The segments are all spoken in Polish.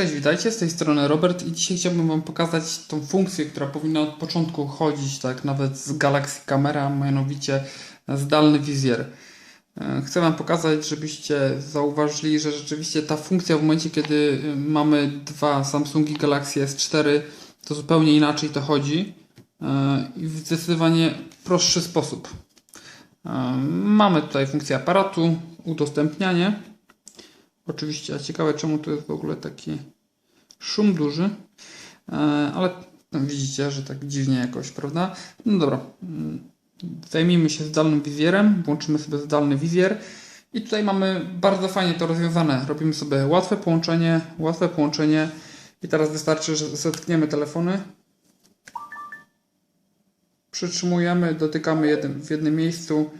Cześć, witajcie, z tej strony Robert i dzisiaj chciałbym Wam pokazać tą funkcję, która powinna od początku chodzić, tak nawet z Galaxy Camera, mianowicie zdalny wizjer. E, Chcę Wam pokazać, żebyście zauważyli, że rzeczywiście ta funkcja w momencie, kiedy y, mamy dwa Samsungi Galaxy S4, to zupełnie inaczej to chodzi e, i w zdecydowanie prostszy sposób. E, Mamy tutaj funkcję aparatu, udostępnianie. Oczywiście, a ciekawe czemu tu jest w ogóle taki szum duży, E, ale widzicie, że tak dziwnie jakoś, prawda? No dobra, mm, zajmijmy się zdalnym wizjerem, włączymy sobie zdalny wizjer. I tutaj mamy bardzo fajnie to rozwiązane. Robimy sobie łatwe połączenie, łatwe połączenie. I teraz wystarczy, że zetkniemy telefony, przytrzymujemy, dotykamy jednym, w jednym miejscu.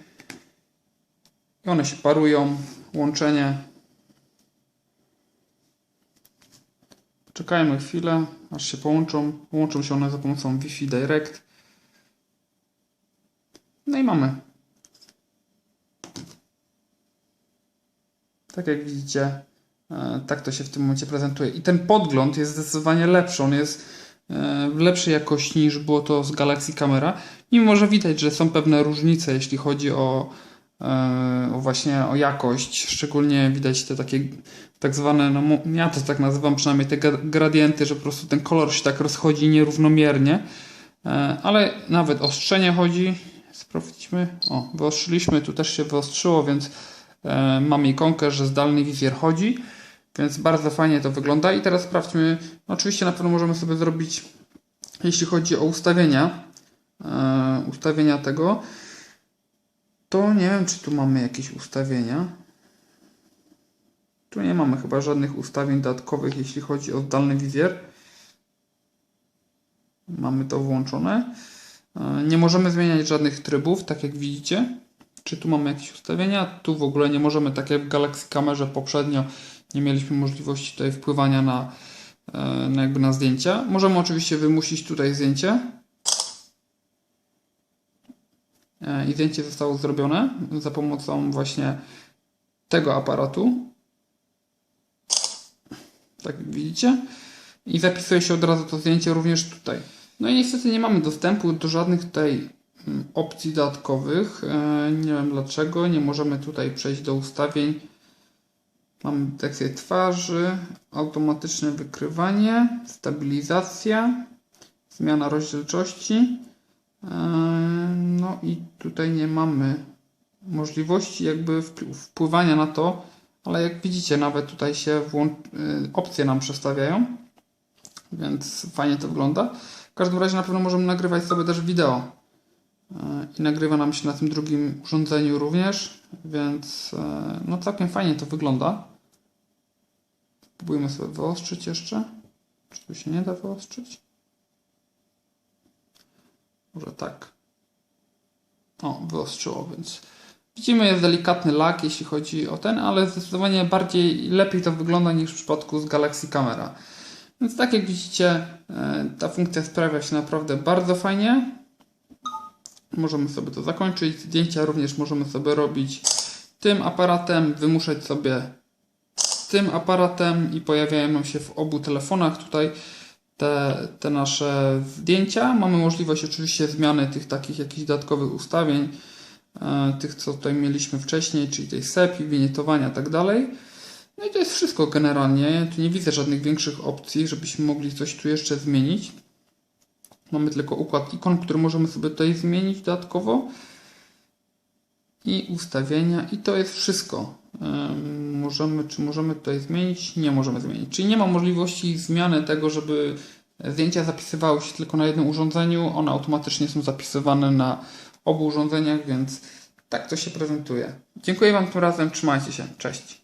I one się parują, łączenie Czekajmy chwilę, aż się połączą. Łączą się one za pomocą Wi-Fi Direct. No i mamy. Tak jak widzicie, e, tak to się w tym momencie prezentuje. I ten podgląd jest zdecydowanie lepszy. On jest e, w lepszej jakości niż było to z Galaxy Camera. Mimo, że widać, że są pewne różnice, jeśli chodzi o właśnie o jakość. Szczególnie widać te takie tak zwane, no ja to tak nazywam przynajmniej te gra- gradienty, że po prostu ten kolor się tak rozchodzi nierównomiernie. E, Ale nawet ostrzenie chodzi. Sprawdźmy. O, wyostrzyliśmy, tu też się wyostrzyło, więc e, mamy ikonkę, że zdalny wizjer chodzi. Więc bardzo fajnie to wygląda. I teraz sprawdźmy. No, oczywiście na pewno możemy sobie zrobić, jeśli chodzi o ustawienia, e, ustawienia tego, to nie wiem, czy tu mamy jakieś ustawienia. Tu nie mamy chyba żadnych ustawień dodatkowych, jeśli chodzi o zdalny wizjer. Mamy to włączone. E, Nie możemy zmieniać żadnych trybów, tak jak widzicie. Czy tu mamy jakieś ustawienia? Tu w ogóle nie możemy, tak jak w Galaxy Camerze poprzednio, nie mieliśmy możliwości tutaj wpływania na, e, na, jakby na zdjęcia. Możemy oczywiście wymusić tutaj zdjęcie. I zdjęcie zostało zrobione za pomocą właśnie tego aparatu tak widzicie. I zapisuje się od razu to zdjęcie również tutaj. No i niestety nie mamy dostępu do żadnych tutaj mm, opcji dodatkowych. E, Nie wiem dlaczego. Nie możemy tutaj przejść do ustawień. Mamy deteksję twarzy, automatyczne wykrywanie, stabilizacja, zmiana rozdzielczości. E, No i tutaj nie mamy możliwości jakby wpływania na to, ale jak widzicie, nawet tutaj się y, opcje nam przestawiają, więc fajnie to wygląda. W każdym razie na pewno możemy nagrywać sobie też wideo. Y, I nagrywa nam się na tym drugim urządzeniu również, więc no całkiem fajnie to wygląda. Spróbujmy sobie wyostrzyć jeszcze. Czy tu się nie da wyostrzyć? Może tak. O, wyostrzyło, więc Widzimy, jest delikatny lag, jeśli chodzi o ten, ale zdecydowanie bardziej lepiej to wygląda niż w przypadku z Galaxy Camera. Więc tak jak widzicie, e, ta funkcja sprawia się naprawdę bardzo fajnie. Możemy sobie to zakończyć. Zdjęcia również możemy sobie robić tym aparatem, wymuszać sobie tym aparatem i pojawiają nam się w obu telefonach tutaj te, te nasze zdjęcia. Mamy możliwość oczywiście zmiany tych takich jakichś dodatkowych ustawień e, tych, co tutaj mieliśmy wcześniej, czyli tej sepi, wienietowania i tak dalej. No i to jest wszystko generalnie. Tu nie widzę żadnych większych opcji, żebyśmy mogli coś tu jeszcze zmienić. Mamy tylko układ ikon, który możemy sobie tutaj zmienić dodatkowo. I ustawienia. I to jest wszystko. Możemy, czy możemy tutaj zmienić? Nie możemy zmienić. Czyli nie ma możliwości zmiany tego, żeby zdjęcia zapisywały się tylko na jednym urządzeniu. One automatycznie są zapisywane na obu urządzeniach, więc tak to się prezentuje. Dziękuję Wam tym razem. Trzymajcie się. Cześć.